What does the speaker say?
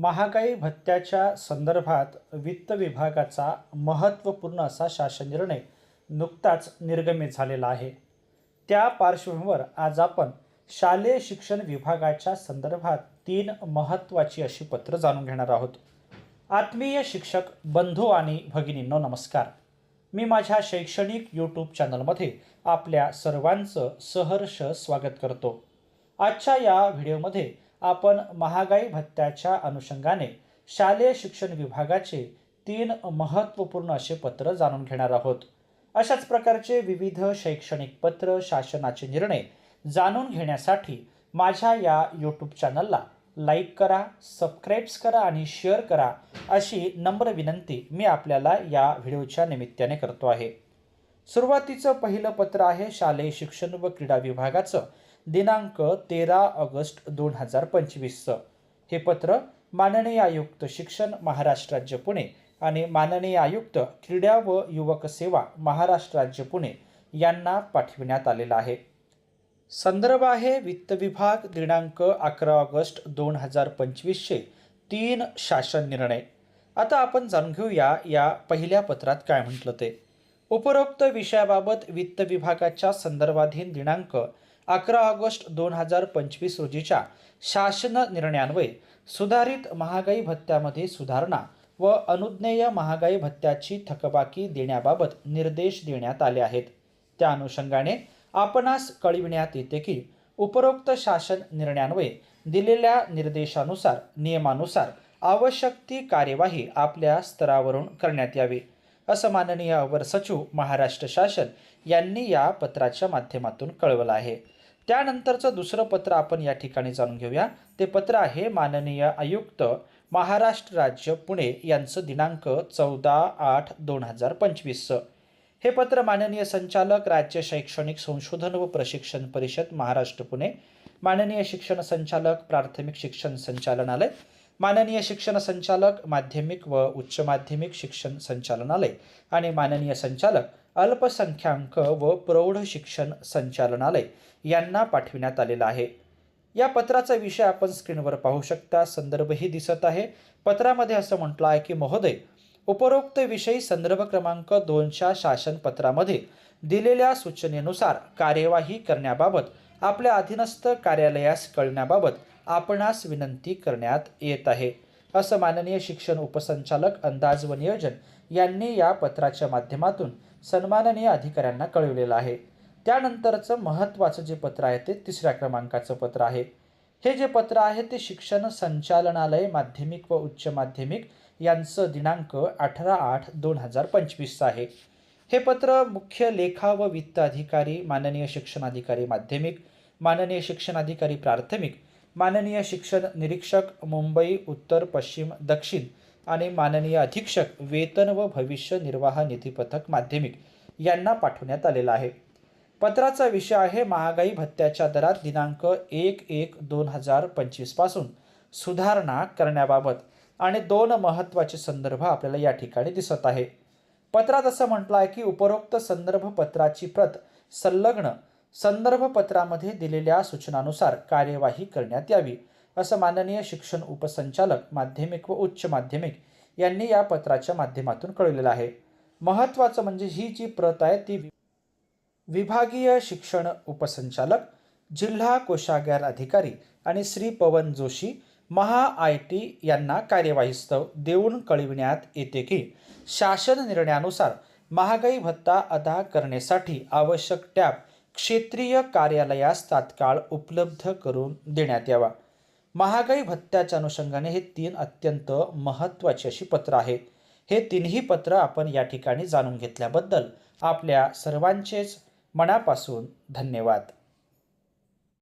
महागाई भत्त्याच्या संदर्भात वित्त विभागाचा महत्त्वपूर्ण असा शासन निर्णय नुकताच निर्गमित झालेला आहे. त्या पार्श्वभूमीवर आज आपण शालेय शिक्षण विभागाच्या संदर्भात तीन महत्त्वाची अशी पत्र जाणून घेणार आहोत. आत्मीय शिक्षक बंधू आणि भगिनींनो नमस्कार. मी माझ्या शैक्षणिक यूट्यूब चॅनलमध्ये आपल्या सर्वांचं सहर्ष स्वागत करतो. आजच्या या व्हिडिओमध्ये आपण महागाई भत्त्याच्या अनुषंगाने शालेय शिक्षण विभागाचे तीन महत्त्वपूर्ण असे पत्र जाणून घेणार आहोत. अशाच प्रकारचे विविध शैक्षणिक पत्र शासनाचे निर्णय जाणून घेण्यासाठी माझ्या या यूट्यूब चॅनलला लाईक करा सबस्क्राईब्स करा आणि शेअर करा अशी नम्र विनंती मी आपल्याला या व्हिडिओच्या निमित्ताने करतो आहे. सुरुवातीचं पहिलं पत्र आहे शालेय शिक्षण व क्रीडा विभागाचं. दिनांक तेरा ऑगस्ट दोन हजार पंचवीसचं हे पत्र माननीय आयुक्त शिक्षण महाराष्ट्र राज्य पुणे आणि माननीय आयुक्त क्रीडा व युवक सेवा महाराष्ट्र राज्य पुणे यांना पाठविण्यात आलेला आहे. संदर्भ आहे वित्त विभाग दिनांक अकरा ऑगस्ट दोन हजार पंचवीसचे तीन शासन निर्णय. आता आपण जाणून घेऊया या पहिल्या पत्रात काय म्हटलं ते. उपरोक्त विषयाबाबत वित्त विभागाच्या संदर्भाधीन दिनांक अकरा ऑगस्ट दोन हजार पंचवीस रोजीच्या शासन निर्णयान्वये सुधारित महागाई भत्त्यामध्ये सुधारणा व अनुज्ञेय महागाई भत्त्याची थकबाकी देण्याबाबत निर्देश देण्यात आले आहेत. त्या अनुषंगाने आपणास कळविण्यात येते की उपरोक्त शासन निर्णयान्वये दिलेल्या निर्देशानुसार नियमानुसार आवश्यक ती कार्यवाही आपल्या स्तरावरून करण्यात यावी असं माननीय अवर सचिव महाराष्ट्र शासन यांनी या पत्राच्या माध्यमातून कळवलं आहे. त्यानंतरचं दुसरं पत्र आपण या ठिकाणी जाणून घेऊया. ते पत्र आहे माननीय आयुक्त महाराष्ट्र राज्य पुणे यांचं दिनांक चौदा आठ दोन हजार पंचवीसचं हे पत्र माननीय संचालक राज्य शैक्षणिक संशोधन व प्रशिक्षण परिषद महाराष्ट्र पुणे माननीय शिक्षण संचालक प्राथमिक शिक्षण संचालनालय माननीय शिक्षण संचालक माध्यमिक व उच्च माध्यमिक शिक्षण संचालनालय आणि माननीय संचालक अल्पसंख्याक व प्रौढ शिक्षण संचालनालय यांना पाठविण्यात आलेला आहे. या पत्राचा विषय आपण स्क्रीनवर पाहू शकता. संदर्भही दिसत आहे. पत्रामध्ये असं म्हटलं आहे की महोदय उपरोक्त विषयी संदर्भ क्रमांक दोनच्या शासनपत्रामध्ये दिलेल्या सूचनेनुसार कार्यवाही करण्याबाबत आपल्या अधीनस्थ कार्यालयास कळण्याबाबत आपणास विनंती करण्यात येत आहे असं माननीय शिक्षण उपसंचालक अंदाज व नियोजन यांनी या पत्राच्या माध्यमातून सन्माननीय अधिकाऱ्यांना कळवलेलं आहे. त्यानंतरचं महत्त्वाचं जे पत्र आहे ते तिसऱ्या क्रमांकाचं पत्र आहे. हे जे पत्र आहे ते शिक्षण संचालनालय माध्यमिक व उच्च माध्यमिक यांचं दिनांक अठरा आठ दोन हजार पंचवीसचं आहे. हे पत्र मुख्य लेखा व वित्त अधिकारी माननीय शिक्षणाधिकारी माध्यमिक माननीय शिक्षणाधिकारी प्राथमिक माननीय शिक्षण निरीक्षक मुंबई उत्तर पश्चिम दक्षिण आणि माननीय अधीक्षक वेतन व भविष्य निर्वाह निधी पथक माध्यमिक यांना पाठवण्यात आलेला आहे. पत्राचा विषय आहे महागाई भत्त्याच्या दरात दिनांक एक एक दोन हजार पंचवीसपासून सुधारणा करण्याबाबत आणि दोन महत्त्वाचे संदर्भ आपल्याला या ठिकाणी दिसत आहे. पत्रात असं म्हटलं आहे की उपरोक्त संदर्भ पत्राची प्रत संलग्न संदर्भ पत्रामध्ये दिलेल्या सूचनानुसार कार्यवाही करण्यात यावी. असं माननीय शिक्षण उपसंचालक माध्यमिक व उच्च माध्यमिक यांनी या पत्राच्या माध्यमातून कळवलेलं आहे. महत्त्वाचं म्हणजे ही जी प्रत आहे ती विभागीय शिक्षण उपसंचालक जिल्हा कोषागार अधिकारी आणि श्री पवन जोशी महा आय टी यांना कार्यवाहीस्तव देऊन कळविण्यात येते की शासन निर्णयानुसार महागाई भत्ता अदा करण्यासाठी आवश्यक टॅब क्षेत्रीय कार्यालयास तात्काळ उपलब्ध करून देण्यात यावा. महागाई भत्त्याच्या अनुषंगाने हे तीन अत्यंत महत्त्वाची अशी पत्र आहे हे तिन्ही पत्र आपण या ठिकाणी जाणून घेतल्याबद्दल आपल्या सर्वांचेच मनापासून धन्यवाद.